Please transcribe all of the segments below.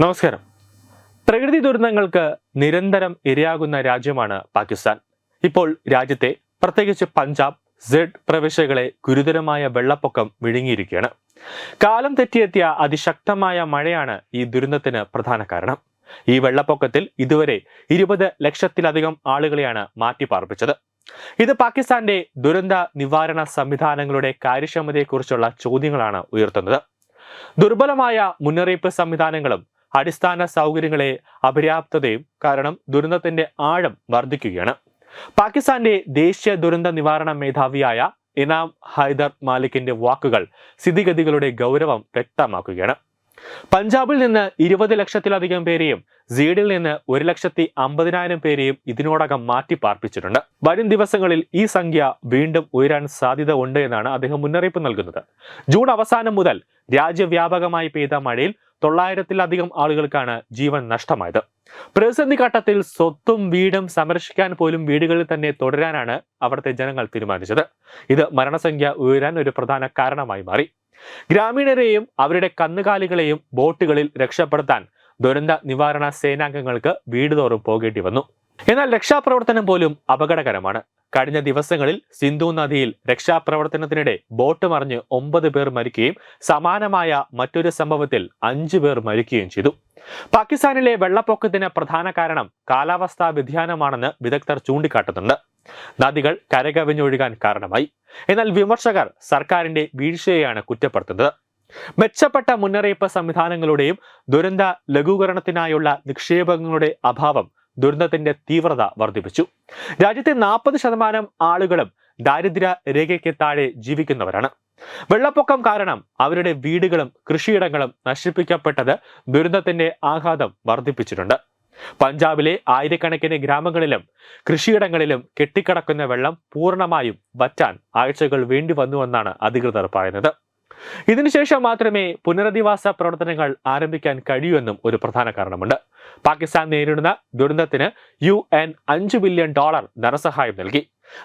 നമസ്കാരം. പ്രകൃതി ദുരന്തങ്ങൾക്ക് നിരന്തരം ഇരയാകുന്ന രാജ്യമാണ് പാകിസ്ഥാൻ. ഇപ്പോൾ രാജ്യത്തെ പ്രത്യേകിച്ച് പഞ്ചാബ് സെഡ് പ്രവിശ്യകളെ ഗുരുതരമായ വെള്ളപ്പൊക്കം വിഴുങ്ങിയിരിക്കുകയാണ്. കാലം തെറ്റിയെത്തിയ അതിശക്തമായ മഴയാണ് ഈ ദുരന്തത്തിന് പ്രധാന കാരണം. ഈ വെള്ളപ്പൊക്കത്തിൽ ഇതുവരെ ഇരുപത് ലക്ഷത്തിലധികം ആളുകളെയാണ് മാറ്റിപ്പാർപ്പിച്ചത്. ഇത് പാകിസ്ഥാന്റെ ദുരന്ത നിവാരണ സംവിധാനങ്ങളുടെ കാര്യക്ഷമതയെക്കുറിച്ചുള്ള ചോദ്യങ്ങളാണ് ഉയർത്തുന്നത്. ദുർബലമായ മുന്നറിയിപ്പ് സംവിധാനങ്ങളും അടിസ്ഥാന സൗകര്യങ്ങളെ അപര്യാപ്തതയും കാരണം ദുരന്തത്തിന്റെ ആഴം വർദ്ധിക്കുകയാണ്. പാകിസ്ഥാന്റെ ദേശീയ ദുരന്ത നിവാരണ മേധാവിയായ ഇനാം ഹൈദർ മാലിക്കിന്റെ വാക്കുകൾ സ്ഥിതിഗതികളുടെ ഗൗരവം വ്യക്തമാക്കുകയാണ്. പഞ്ചാബിൽ നിന്ന് ഇരുപത് ലക്ഷത്തിലധികം പേരെയും സീഡിൽ നിന്ന് ഒരു ലക്ഷത്തി അമ്പതിനായിരം പേരെയും ഇതിനോടകം മാറ്റി പാർപ്പിച്ചിട്ടുണ്ട്. വരും ദിവസങ്ങളിൽ ഈ സംഖ്യ വീണ്ടും ഉയരാൻ സാധ്യത ഉണ്ട് എന്നാണ് അദ്ദേഹം മുന്നറിയിപ്പ് നൽകുന്നത്. ജൂൺ അവസാനം മുതൽ രാജ്യവ്യാപകമായി പെയ്ത മഴയിൽ തൊള്ളായിരത്തിലധികം ആളുകൾക്കാണ് ജീവൻ നഷ്ടമായത്. പ്രതിസന്ധി ഘട്ടത്തിൽ സ്വത്തും വീടും സംരക്ഷിക്കാൻ പോലും വീടുകളിൽ തന്നെ തുടരാനാണ് അവിടുത്തെ ജനങ്ങൾ തീരുമാനിച്ചത്. ഇത് മരണസംഖ്യ ഉയരാൻ ഒരു പ്രധാന കാരണമായി മാറി. ഗ്രാമീണരെയും അവരുടെ കന്നുകാലികളെയും ബോട്ടുകളിൽ രക്ഷപ്പെടുത്താൻ ദുരന്ത നിവാരണ സേനാംഗങ്ങൾക്ക് വീട് തോറും പോകേണ്ടി വന്നു. എന്നാൽ രക്ഷാപ്രവർത്തനം പോലും അപകടകരമാണ്. കഴിഞ്ഞ ദിവസങ്ങളിൽ സിന്ധു നദിയിൽ രക്ഷാപ്രവർത്തനത്തിനിടെ ബോട്ട് മറിഞ്ഞ് ഒമ്പത് പേർ മരിക്കുകയും സമാനമായ മറ്റൊരു സംഭവത്തിൽ അഞ്ചു പേർ മരിക്കുകയും ചെയ്തു. പാകിസ്ഥാനിലെ വെള്ളപ്പൊക്കത്തിന് പ്രധാന കാരണം കാലാവസ്ഥാ വ്യതിയാനമാണെന്ന് വിദഗ്ധർ ചൂണ്ടിക്കാട്ടുന്നുണ്ട്. നദികൾ കരകവിഞ്ഞൊഴുകാൻ കാരണമായി. എന്നാൽ വിമർശകർ സർക്കാരിന്റെ വീഴ്ചയെയാണ് കുറ്റപ്പെടുത്തുന്നത്. മെച്ചപ്പെട്ട മുന്നറിയിപ്പ് സംവിധാനങ്ങളുടെയും ദുരന്ത ലഘൂകരണത്തിനായുള്ള നിക്ഷേപങ്ങളുടെ അഭാവം ദുരന്തത്തിന്റെ തീവ്രത വർദ്ധിപ്പിച്ചു രാജ്യത്തെ നാൽപ്പത് ശതമാനം ആളുകളും ദാരിദ്ര്യ രേഖയ്ക്ക് താഴെ ജീവിക്കുന്നവരാണ്. വെള്ളപ്പൊക്കം കാരണം അവരുടെ വീടുകളും കൃഷിയിടങ്ങളും നശിപ്പിക്കപ്പെട്ടത് ദുരന്തത്തിന്റെ ആഘാതം വർദ്ധിപ്പിച്ചിട്ടുണ്ട് പഞ്ചാബിലെ ആയിരക്കണക്കിന് ഗ്രാമങ്ങളിലും കൃഷിയിടങ്ങളിലും കെട്ടിക്കിടക്കുന്ന വെള്ളം പൂർണമായും വറ്റാൻ ആഴ്ചകൾ വേണ്ടി വന്നുവെന്നാണ് അധികൃതർ പറയുന്നത്. ഇതിനുശേഷം മാത്രമേ പുനരധിവാസ പ്രവർത്തനങ്ങൾ ആരംഭിക്കാൻ കഴിയൂ എന്നും ഒരു പ്രധാന കാരണമുണ്ട്. പാകിസ്ഥാൻ നേരിടുന്ന ദുരന്തത്തിന് യു എൻ അഞ്ചു ബില്യൺ ഡോളർ ധനസഹായം നൽകി.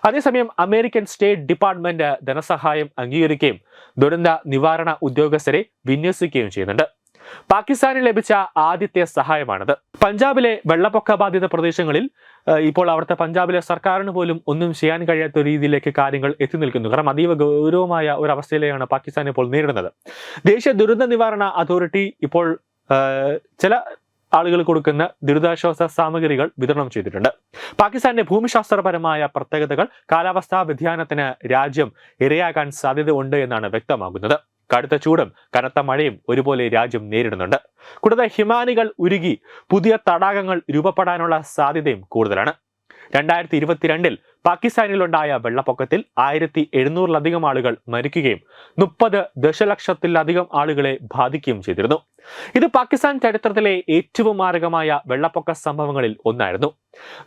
അതേസമയം അമേരിക്കൻ സ്റ്റേറ്റ് ഡിപ്പാർട്ട്മെന്റ് ധനസഹായം അംഗീകരിക്കുകയും ദുരന്ത നിവാരണ ഉദ്യോഗസ്ഥരെ വിന്യസിക്കുകയും ചെയ്യുന്നുണ്ട്. പാകിസ്ഥാനിൽ ലഭിച്ച ആദ്യത്തെ സഹായമാണിത്. പഞ്ചാബിലെ വെള്ളപ്പൊക്ക ബാധിത പ്രദേശങ്ങളിൽ ഇപ്പോൾ അവിടുത്തെ പഞ്ചാബിലെ സർക്കാരിന് പോലും ഒന്നും ചെയ്യാൻ കഴിയാത്ത രീതിയിലേക്ക് കാര്യങ്ങൾ എത്തി നിൽക്കുന്നു. കാരണം അതീവ ഗൗരവമായ ഒരു അവസ്ഥയിലെയാണ് പാകിസ്ഥാൻ ഇപ്പോൾ നേരിടുന്നത്. ദേശീയ ദുരന്ത നിവാരണ അതോറിറ്റി ഇപ്പോൾ ചില ആളുകൾ കൊടുക്കുന്ന ദുരിതാശ്വാസ സാമഗ്രികൾ വിതരണം ചെയ്തിട്ടുണ്ട്. പാകിസ്ഥാന്റെ ഭൂമിശാസ്ത്രപരമായ പ്രത്യേകതകൾ കാലാവസ്ഥാ വ്യതിയാനത്തിന് രാജ്യം ഇരയാകാൻ സാധ്യതയുണ്ട് എന്നാണ് വ്യക്തമാകുന്നത്. കടുത്ത ചൂടും കനത്ത മഴയും ഒരുപോലെ രാജ്യം നേരിടുന്നുണ്ട്. കൂടാതെ ഹിമാനികൾ ഉരുകി പുതിയ തടാകങ്ങൾ രൂപപ്പെടാനുള്ള സാധ്യതയും കൂടുതലാണ്. രണ്ടായിരത്തി ഇരുപത്തിരണ്ടിൽ പാകിസ്ഥാനിലുണ്ടായ വെള്ളപ്പൊക്കത്തിൽ ആയിരത്തി എഴുന്നൂറിലധികം ആളുകൾ മരിക്കുകയും മുപ്പത് ദശലക്ഷത്തിലധികം ആളുകളെ ബാധിക്കുകയും ചെയ്തിരുന്നു. ഇത് പാകിസ്ഥാൻ ചരിത്രത്തിലെ ഏറ്റവും മാരകമായ വെള്ളപ്പൊക്ക സംഭവങ്ങളിൽ ഒന്നായിരുന്നു.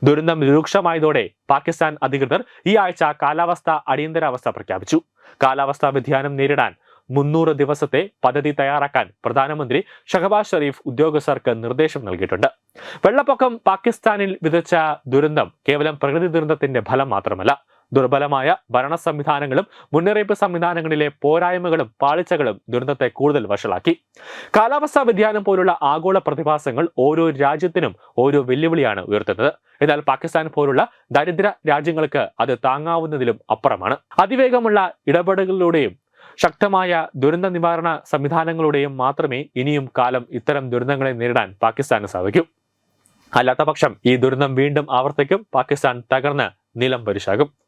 ദുരന്തം രൂക്ഷമായതോടെ പാകിസ്ഥാൻ അധികൃതർ ഈ ആഴ്ച കാലാവസ്ഥ അടിയന്തരാവസ്ഥ പ്രഖ്യാപിച്ചു. കാലാവസ്ഥാ വ്യതിയാനം നേരിടാൻ മുന്നൂറ് ദിവസത്തെ പദ്ധതി തയ്യാറാക്കാൻ പ്രധാനമന്ത്രി ഷഹബാസ് ഷെരീഫ് ഉദ്യോഗസ്ഥർക്ക് നിർദ്ദേശം നൽകിയിട്ടുണ്ട്. വെള്ളപ്പൊക്കം പാകിസ്ഥാനിൽ വിതച്ച ദുരന്തം കേവലം പ്രകൃതി ദുരന്തത്തിന്റെ ഫലം മാത്രമല്ല ദുർബലമായ ഭരണ സംവിധാനങ്ങളും മുന്നറിയിപ്പ് സംവിധാനങ്ങളിലെ പോരായ്മകളും പാളിച്ചകളും ദുരന്തത്തെ കൂടുതൽ വഷളാക്കി. കാലാവസ്ഥാ വ്യതിയാനം പോലുള്ള ആഗോള പ്രതിഭാസങ്ങൾ ഓരോ രാജ്യത്തിനും ഓരോ വെല്ലുവിളിയാണ് ഉയർത്തുന്നത്. എന്നാൽ പാകിസ്ഥാൻ പോലുള്ള ദരിദ്ര രാജ്യങ്ങൾക്ക് അത് താങ്ങാവുന്നതിലും അപ്പുറമാണ്. അതിവേഗമുള്ള ഇടപെടലുകളിലൂടെയും ശക്തമായ ദുരന്ത നിവാരണ സംവിധാനങ്ങളുടെയും മാത്രമേ ഇനിയും കാലം ഇത്തരം ദുരന്തങ്ങളെ നേരിടാൻ പാകിസ്ഥാന് സാധിക്കൂ. അല്ലാത്ത പക്ഷം ഈ ദുരന്തം വീണ്ടും ആവർത്തിക്കും പാകിസ്ഥാൻ തകർന്ന് നിലം പരിശാകും.